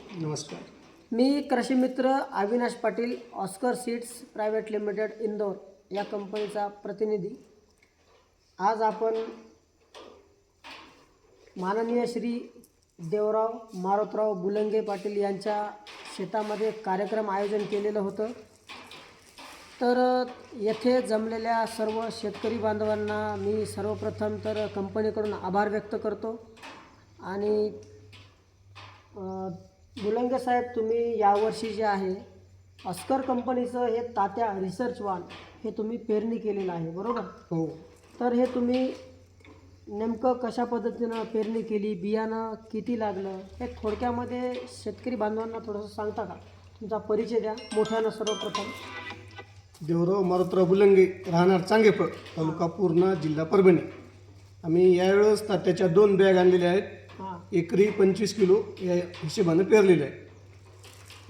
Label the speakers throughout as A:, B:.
A: नमस्कार.
B: मी कृषी मित्र Avinash Patil Oscar seeds private limited Indore या कंपनीचा प्रतिनिधी. आज आपण माननीय श्री देवराव मारुतराव बुलंगे पाटील यांच्या शेतामध्ये कार्यक्रम आयोजन केलेलं होतं. तर येथे जमलेल्या सर्व शेतकरी बांधवांना मी सर्वप्रथम तर कंपनीकडून आभार व्यक्त करतो. आणि अ, बुलंगे साहेब तुम्ही यावर्षी जे आहे ऑस्कर कंपनीचं हे तात्या रिसर्च वान हे तुम्ही पेरणी केलेलं आहे बरोबर?
A: हो.
B: तर हे तुम्ही नेमकं कशा पद्धतीनं पेरणी केली बियाणं किती लागलं हे थोडक्यामध्ये शेतकरी बांधवांना थोडंसं सांगता का? तुमचा परिचय द्या मोठ्यानं सर्वप्रथम.
A: देवराव मारुतराव बुलंगे राहणार चांगेफळ तालुका पूर्णा जिल्हा परभणी. आम्ही यावेळेस तात्याच्या दोन बॅग आणलेल्या आहेत. एकरी पंचवीस किलो या हिशोबानं पेरलेलं आहे.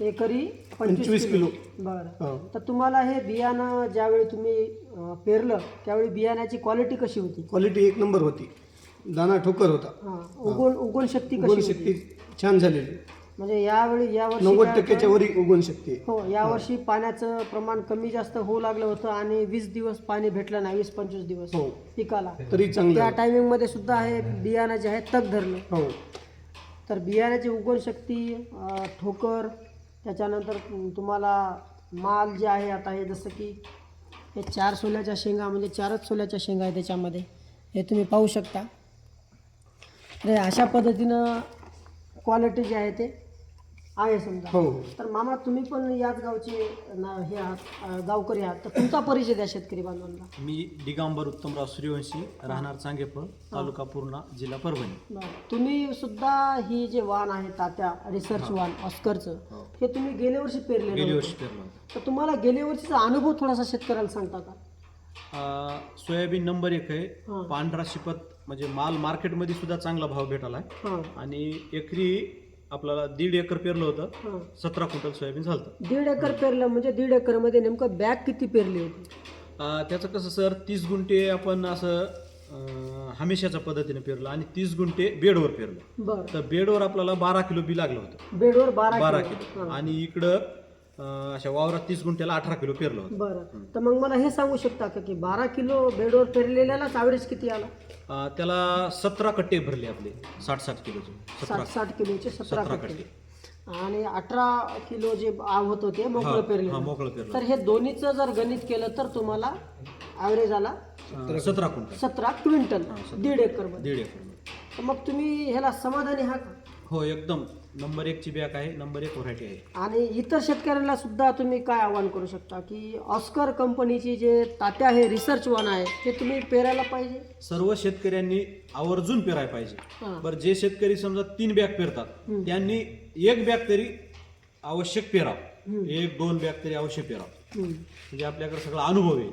B: एकरी
A: पंचवीस किलो.
B: बरं.
A: हो.
B: तर तुम्हाला हे बियाणं ज्यावेळी तुम्ही अ, पेरलं त्यावेळी बियाण्याची क्वालिटी कशी होती?
A: क्वालिटी एक नंबर होती. दाना ठोकर होता.
B: हां. उगवण उगवण शक्ती कशी होती
A: शक्ती छान झालेली.
B: म्हणजे यावेळी यावर्षी
A: नव्वद
B: काय
A: टक्क्याच्या वरी उगवण शक्ती. आहे.
B: हो यावर्षी पाण्याचं प्रमाण कमी जास्त होऊ लागलं होतं आणि वीस दिवस पाणी भेटलं नाही वीस पंचवीस दिवस
A: हो.
B: पिकाला.
A: तरी चांगलं
B: त्या
A: आहे.
B: टायमिंगमध्ये सुद्धा हे बियाणं जे आहे तग धरलं.
A: हो.
B: तर बियाण्याची उगवण शक्ती अं, ठोकर त्याच्यानंतर तुम्हाला माल जे आहे आता हे जसं की हे चार सोल्याच्या शेंगा म्हणजे चारच सोल्याच्या शेंगा आहे त्याच्यामध्ये. हे तुम्ही पाहू शकता. तर हे अशा पद्धतीनं क्वालिटी जे आहे ते आहे समजा.
A: हो.
B: तर मामा तुम्ही पण याच गावचे ना हे आहात अं, गावकरी आहात. तर तुमचा परिचय द्या शेतकरी बांधवांना.
C: मी दिगंबर उत्तमराव सूर्यवंशी राहणार चांगेफळ तालुका पूर्णा जिल्हा परभणी.
B: बरं. तुम्ही सुद्धा ही जे वाण आहे तात्या रिसर्च वाण ऑस्करचं हे. तुम्ही गेल्या वर्षी पेरलेलं
C: गेली
B: होतं.
C: वर्षी पेरलं होतं.
B: तर तुम्हाला गेल्या वर्षीचा अनुभव थोडासा शेतकऱ्याला सांगता का?
C: अं, सोयाबीन नंबर एक
B: हा.
C: आहे पांढरा शिपत म्हणजे माल मार्केटमध्ये सुद्धा चांगला भाव भेटाला आहे
B: हां.
C: आणि एकरी आपल्याला दीड एकर पेरलं होतं. सतरा क्विंटल सोयाबीन झालं
B: दीड एकर पेरलं म्हणजे दीड एकरमध्ये नेमकं बॅग किती पेरली होती?
C: त्याचं कसं सर तीस गुंठे आपण असं अं, हमेशाच्या पद्धतीने पेरलं आणि तीस गुंठे बेडवर पेरलं.
B: बरं.
C: तर बेडवर आपल्याला बारा किलो बी लागलं होतं.
B: बेडवर बारा
C: बारा
B: किलो.
C: किलो. आणि इकडं अशा वावरात तीस गुंठ्याला अठरा किलो पेरलं होतं.
B: बरं. तर मग मला हे सांगू शकता का की बारा किलो बेडवर पेरलेल्यालाच ॲव्हरेज किती आला?
C: अं, त्याला सतरा कट्टे भरले आपले साठ साठ किलोचे. सतरा.
B: साठ साठ किलोचे सतरा
C: सतरा
B: कट्टे.
C: कट्टे.
B: आणि अठरा किलो जे आव होत होते मोकळं
C: हा
B: पेरले
C: मोकळं पेरलं
B: तर हे दोन्हीचं जर गणित केलं तर तुम्हाला ॲव्हरेज आला
C: अं, सतरा क्विंटल.
B: सतरा क्विंटल दीड एकरमध्ये
C: दीड एकर
B: मग तुम्ही ह्याला समाधानी आहात का?
C: हो एकदम. नंबर एकची बॅग आहे नंबर एक व्हरायटी आहे.
B: आणि इतर शेतकऱ्यांना सुद्धा तुम्ही काय आवाहन करू शकता की ऑस्कर कंपनीची जे तात्या हे रिसर्च वन आहे ते तुम्ही पेरायला पाहिजे?
C: सर्व शेतकऱ्यांनी आवर्जून पेरायला पाहिजे.
B: हां.
C: बरं जे शेतकरी समजा तीन बॅग पेरतात त्यांनी एक बॅग तरी आवश्यक पेराव. एक दोन बॅग तरी आवश्यक पेराव.
B: हम्म.
C: म्हणजे आपल्याकडे सगळा अनुभव येईल.